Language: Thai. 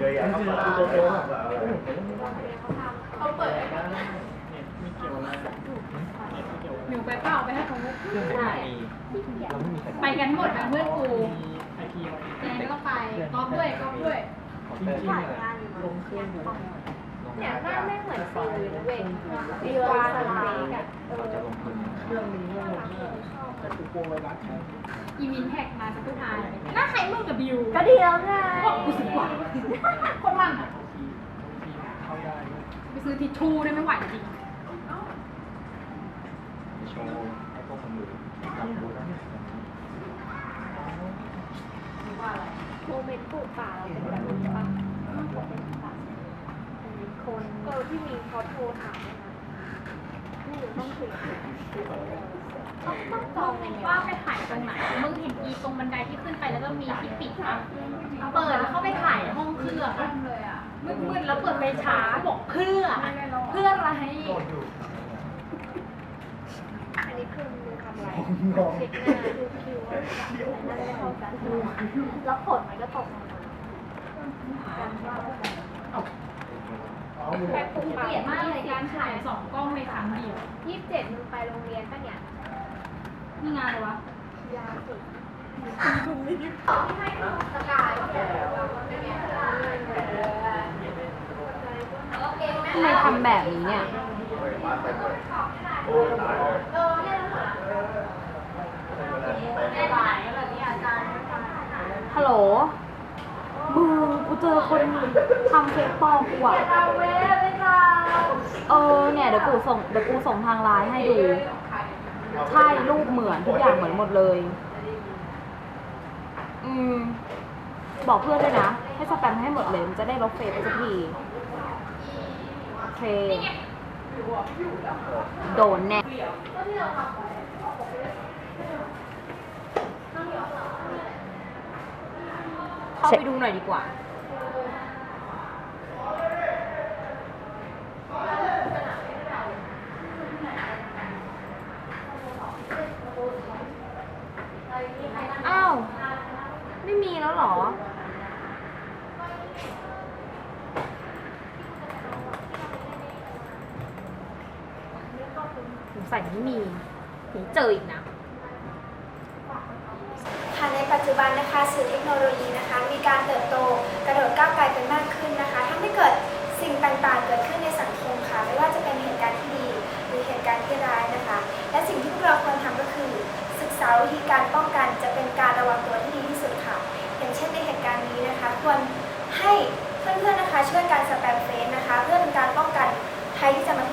เยอะแยะเข้ามาเขาเปิดหนูไปเปล่าไปให้เขาไปกันหมดเป็นเพื่อนกูแจงก็ไปก๊อฟด้วยก๊อฟด้วยเนี่ยหน้าแม่งเหมือนซีรีส์นะเว้ยดีวาสลาเอะเอออีวินแท็กมาสักทุกทายหน้าใครมึงกับบิวก็ดีแล้วไงบอ กกูสิกว่าคนมั่นอะไปซื้อทิชชู่ได้ไม่ไหวจริงโชว์ให้พวกมันดูทำดูนะโมเมนต์ปลูกป่าเราเป็นแบบนี้ป่ะมันเป็นป่าคนเออที่มีเขาโทรถามนะนี่หนูต้องคุยต้องต้องจองยังไงว่าไปถ่ายตรงไหนมึงเห็นอีตรงบันไดที่ขึ้นไปแล้วก็มีที่ปิดปะ เปิดแล้วเข้าไปถ่ายห้องเครื่องเลยอะมืดๆแล้วเปิดไฟฉายบอกเพื่อ เพื่ออะไรอันนี้คือมึงทำอะไรเช็คหน้าดูคิวว่านั่นไม่เท่ากันแล้วผลมันก็ตกลงมาแค่ปลูกเกป่าลียดมากเลยการถ่ายสองกล้องในครั้งเดียวยี่สิบเจ็ดมึงไปโรงเรียนปะเนี่ยนี่งานอะไรวะยาสุดทำไมทำแบบนี้เนี่ย ฮัลโหลมึงกูเจอคนทำเฟซปลอมกูอะเออเนี่ยเดี๋ยวกูส่งเดี๋ยวกูส่งทางไลน์ให้ดู ใช่รูปเหมือนทุกอย่างเหมือนหมดเลย อืม บอกเพื่อนด้วยนะ ให้สแปมให้หมดเลยมันจะได้ลบเฟซไปสักที โอเคโดนแน่เข้าไปดูหน่อยดีกว่า อ้าว ไม่มีแล้วเหรอ สัยไม่มีถึงเจออีกนะ ค่ะในปัจจุบันนะคะสื่อเทคโนโลยีนะคะ มีการเติบโตกระโดดก้าวไกลเป็นมากขึ้นนะคะทำให้เกิดสิ่งต่างๆ เกิดขึ้นในสังคมค่ะ ไม่ว่าจะเป็นเหตุการณ์ที่ดีหรือเหตุการณ์ที่ร้ายนะคะ และสิ่งที่พวกเราควรทำก็คือ ศึกษาวิธีการป้องกันจะเป็นการระวังตัวที่ดีที่สุดค่ะ อย่างเช่นในเหตุการณ์นี้นะคะ ควรให้เพื่อนๆนะคะช่วยการสแปมเฟซนะคะ เพื่อเป็นการป้องกันภัยที่จะมา